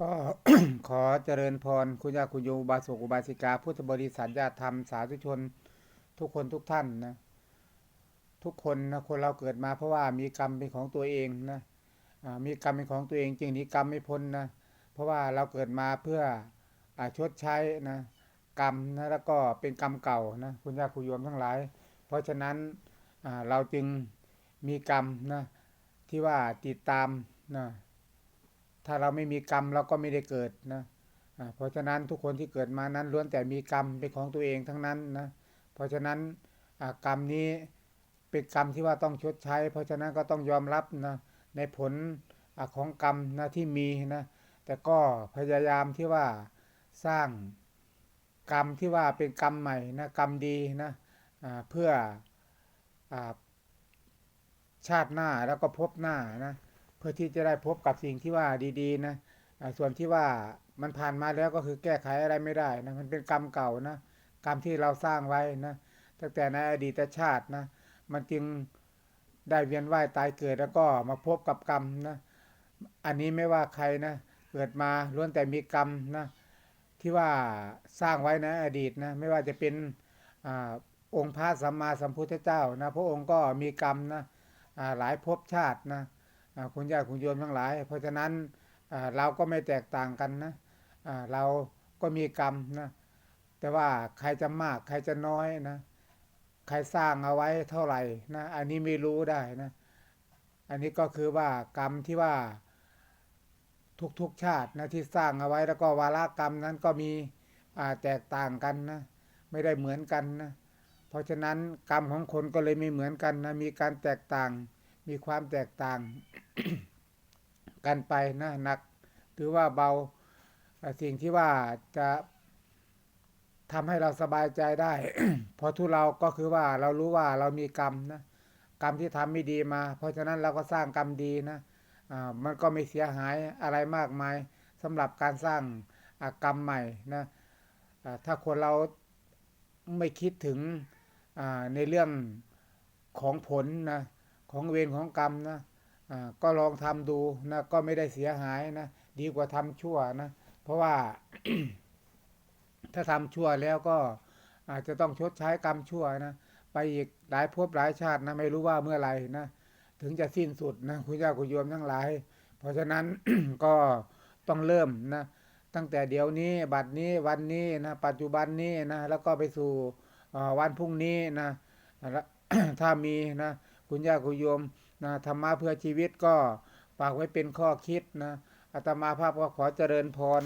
ก็ขอเจริญพรคุณยาคุณโยมบาสุกุบาสิกา พุทธบริษัทญาติธรรมสาธุชน ทุกคนทุกท่านนะ ทุกคนนะคนเราเกิดมาเพราะว่ามีกรรมเป็นของตัวเองนะมีกรรมเป็นของตัวเองจึงนีกรรมไม่พ้นนะเพราะว่าเราเกิดมาเพื่ออชดใช้นะกรรมนะแล้วก็เป็นกรรมเก่านะคุณยาคุณโยมทั้งหลาย เพราะฉะนั้นเราจึงมีกรรมนะที่ว่าติดตามนะ ถ้าเราไม่มีกรรมเราก็ไม่ได้เกิดนะอ่าเพราะฉะนั้นทุกคนที่เกิดมานั้นล้วนแต่มีกรรมเป็นของตัวเองทั้งนั้นนะเพราะฉะนั้นอ่ากรรมนี้เป็นกรรมที่ว่าต้องชดใช้ เพราะฉะนั้นก็ต้องยอมรับนะในผลอของกรรมนะที่มีนะแต่ก็พยายามที่ว่าสร้างกรรมที่ว่าเป็นกรรมใหม่นะกรรมดีนะอ่าเพื่ออาชาติหน้าแล้วก็พบหน้านะ เพื่อที่จะได้พบกับสิ่งที่ว่าดีๆนะส่วนที่ว่ามันผ่านมาแล้วก็คือแก้ไขอะไรไม่ได้นะมันเป็นกรรมเก่านะกรรมที่เราสร้างไว้นะตั้งแต่ในอดีตชาตินะมันจึงได้เวียนว่ายตายเกิดแล้วก็มาพบกับกรรมนะอันนี้ไม่ว่าใครนะเกิดมาล้วนแต่มีกรรมนะที่ว่าสร้างไว้ในอดีตนะไม่ว่าจะเป็นอองค์พระสัมมาสัมพุทธเจ้านะพระองค์ก็มีกรรมนะหลายภพชาตินะ คุณญาติคุณโยมทั้งหลาย เพราะฉะนั้นเราก็ไม่แตกต่างกันนะเราก็มีกรรมนะแต่ว่าใครจะมากใครจะน้อยนะใครสร้างเอาไว้เท่าไหร่นะอันนี้ไม่รู้ได้นะอันนี้ก็คือว่ากรรมที่ว่าทุกๆชาตินะที่สร้างเอาไว้แล้วก็วาระกรรมนั้นก็มีแตกต่างกันนะไม่ได้เหมือนกันนะเพราะฉะนั้นกรรมของคนก็เลยไม่เหมือนกันนะมีการแตกต่าง มีความแตกต่างกันไปนะหนักหรือว่าเบาสิ่งที่ว่าจะทำให้เราสบายใจได้ พอทุเราก็คือว่าเรารู้ว่าเรามีกรรมนะกรรมที่ทำไม่ดีมา เพราะฉะนั้นเราก็สร้างกรรมดีนะมันก็ไม่เสียหายอะไรมากมายสำหรับการสร้างกรรมใหม่นะถ้าคนเราไม่คิดถึงในเรื่องของผลนะ ของเวรของกรรมนะก็ลองทำดูนะก็ไม่ได้เสียหายนะดีกว่าทำชั่วนะเพราะว่าถ้าทำชั่วแล้วก็อาจจะต้องชดใช้กรรมชั่วนะไปอีกหลายภพหลายชาตินะไม่รู้ว่าเมื่อไหร่นะถึงจะสิ้นสุดนะคุณย่าคุณโยมทั้งหลาย เพราะฉะนั้นก็ต้องเริ่มนะตั้งแต่เดี๋ยวนี้บัดนี้วันนี้นะปัจจุบันนี้นะแล้วก็ไปสู่วันพรุ่งนี้นะถ้ามีนะ คุณย่าคุณโยมนะธรรมะเพื่อชีวิตก็ฝากไว้เป็นข้อคิดนะอาตมาภาพก็ขอเจริญพร